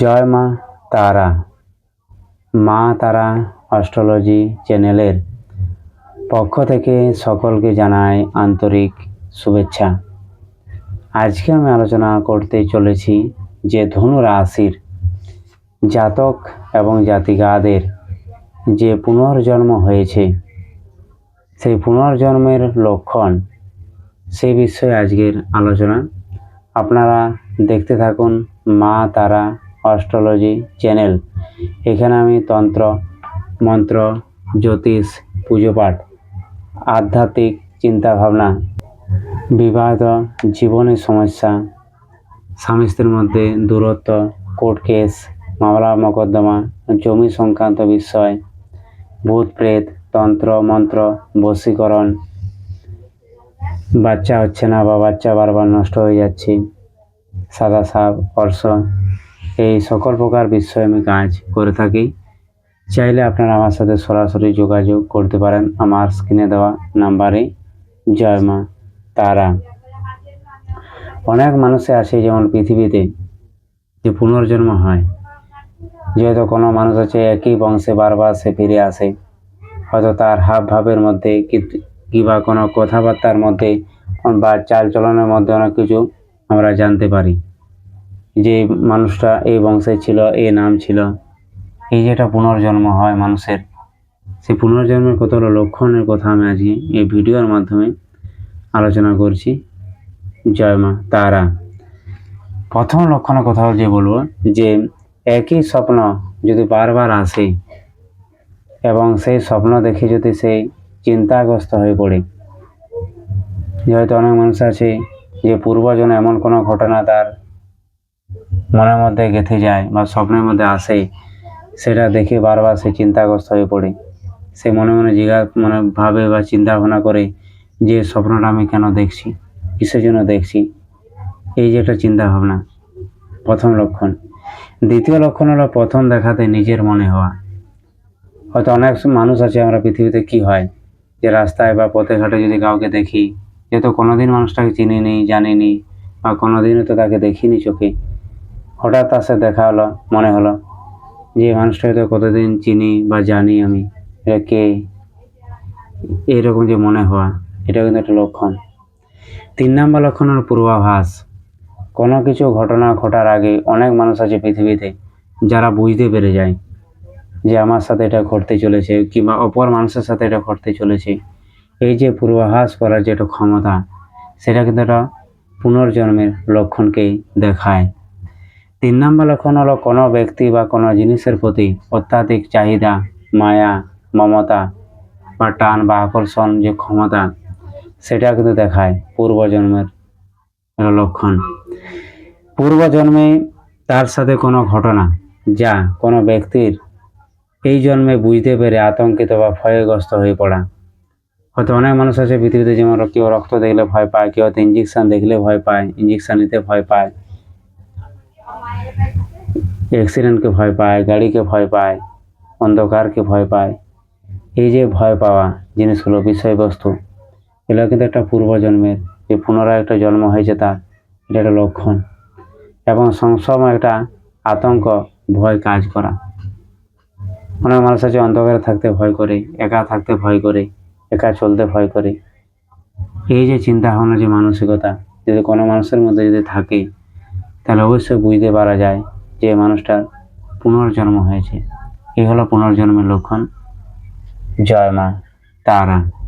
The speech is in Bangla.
জয় মা তারা। মা তারা অস্ট্রোলজি চ্যানেলের পক্ষ থেকে সকলকে জানাই আন্তরিক শুভেচ্ছা। আজকে আমি আলোচনা করতে চলেছি যে ধনু রাশির জাতক এবং জাতিকাদের যে পুনর্জন্ম হয়েছে, সেই পুনর্জন্মের লক্ষণ সেই বিষয়ে আজকের আলোচনা। আপনারা দেখতে থাকুন মা তারা অস্ট্রোলজি চ্যানেল। এখানে আমি তন্ত্র, মন্ত্র, জ্যোতিষ পুজো পাঠ আধ্যাত্মিক চিন্তাভাবনা, বিবাহিত জীবনের সমস্যা, স্বামী স্ত্রীর মধ্যে দূরত্ব, কোর্ট কেস, মামলা, মোকদ্দমা, জমি সংক্রান্ত বিষয়, ভূত প্রেত, তন্ত্র, মন্ত্র, বশীকরণ, বাচ্চা হচ্ছে না বা বাচ্চা বারবার নষ্ট হয়ে যাচ্ছে। সাদা সাপ অর্শ এই সকল প্রকার বিষয়ে আমি কাজ করে থাকি। চাইলে আপনারা আমার সাথে সরাসরি যোগাযোগ করতে পারেন আমার স্ক্রিনে দেওয়া নাম্বারে। জয় মা তারা। অনেক মানুষে আছে যেমন পৃথিবীতে, যে পুনর্জন্ম হয়। যেহেতু কোনো মানুষ আছে একই বংশে বারবার সে ফিরে আসে। হয়তো তার হাব ভাবের মধ্যে কিংবা কোনো কথাবার্তার মধ্যে বা চাল চলনের মধ্যে অনেক কিছু আমরা জানতে পারি যে মানুষটা এই বংশে ছিল, এ নাম ছিল। এই যেটা পুনর্জন্ম হয় মানুষের, সেই পুনর্জন্মের কতগুলো লক্ষণের কথা আমি আজকে এই ভিডিওর মাধ্যমে আলোচনা করছি। জয় মা তারা। প্রথম লক্ষণের কথা যে বলব, যে একই স্বপ্ন যদি বারবার আসে এবং সেই স্বপ্ন দেখে যদি সেই চিন্তাগ্রস্ত হয়ে পড়ে হয়তো অনেক মানুষ আছে যে পূর্বজন এমন কোনো ঘটনা তার মনের মধ্যে গেঁথে যায় বা স্বপ্নের মধ্যে আসে সেটা দেখে বারবার সে চিন্তাগ্রস্ত হয়ে পড়ে। সে মনে মনে জিজ্ঞা মানে ভাবে বা চিন্তা ভাবনা করে যে স্বপ্নটা আমি কেন দেখছি, কিসের জন্য দেখছি? এই যে একটা চিন্তা ভাবনা। প্রথম লক্ষণ। দ্বিতীয় লক্ষণ হলো প্রথম দেখাতে নিজের মনে হওয়া। হয়তো অনেক মানুষ আছে আমরা পৃথিবীতে কি হয়? যে রাস্তায় বা পথে ঘাটে যদি কাউকে দেখি যেহেতু কোনোদিন মানুষটাকে চিনিনি জানিনি বা কোনোদিনও তো তাকে দেখিনি চোখে, হঠাৎ তার সাথে দেখা হলো, মনে হলো যে মানুষটাকে তো কতদিন চিনি বা জানি আমি এটা কে? এইরকম যে মনে হওয়া এটা কিন্তু একটা লক্ষণ। তিন নম্বর লক্ষণ হলো পূর্বাভাস। কোনো কিছু ঘটনা ঘটার আগে অনেক মানুষ আছে পৃথিবীতে যারা বুঝতে পেরে যায় যে আমার সাথে এটা ঘটতে চলেছে কিংবা অপর মানুষের সাথে এটা ঘটতে চলেছে। এই যে পূর্বাভাস করার যে একটা ক্ষমতা, সেটা কিন্তু একটা পুনর্জন্মের লক্ষণকেই দেখায়। তিন নম্বর লক্ষণ হলো কোনো ব্যক্তি বা কোনো জিনিসের প্রতি অত্যাধিক চাহিদা, মায়া, মমতা বা টান বা আকর্ষণ যে ক্ষমতা, সেটা কিন্তু দেখায় পূর্বজন্মের লক্ষণ। পূর্বজন্মে তার সাথে কোনো ঘটনা যা কোনো ব্যক্তির এই জন্মে বুঝতে পেরে আতঙ্কিত বা ভয়গ্রস্ত হয়ে পড়া হয়তো অনেক মানুষ আছে পৃথিবীতে যেমন কেউ রক্ত দেখলে ভয় পায়, কেউ হয়তো ইঞ্জেকশন দেখলে ভয় পায় ইঞ্জেকশন নিতে ভয় পায় অ্যাক্সিডেন্টকে ভয় পায়, গাড়িকে ভয় পায়, অন্ধকারকে ভয় পায়। এই যে ভয় পাওয়া জিনিসগুলো, বিষয়বস্তু, এগুলো কিন্তু একটা পূর্বজন্মের, যে পুনরায় একটা জন্ম হয়েছে তার, এটা একটা লক্ষণ। এবং সবসময় একটা আতঙ্ক, ভয় কাজ করা। অনেক মানুষ আছে অন্ধকারে থাকতে ভয় করে, একা থাকতে ভয় করে। একা চলতে ভয় করে। এই যে চিন্তা ভাবনা যে মানসিকতা, যদি কোনো মানুষের মধ্যে যদি থাকে, তাহলে অবশ্যই বুঝতে পারা যায় যে মানুষটার পুনর্জন্ম হয়েছে। এই হলো পুনর্জন্মের লক্ষণ। জয় মা, তারা।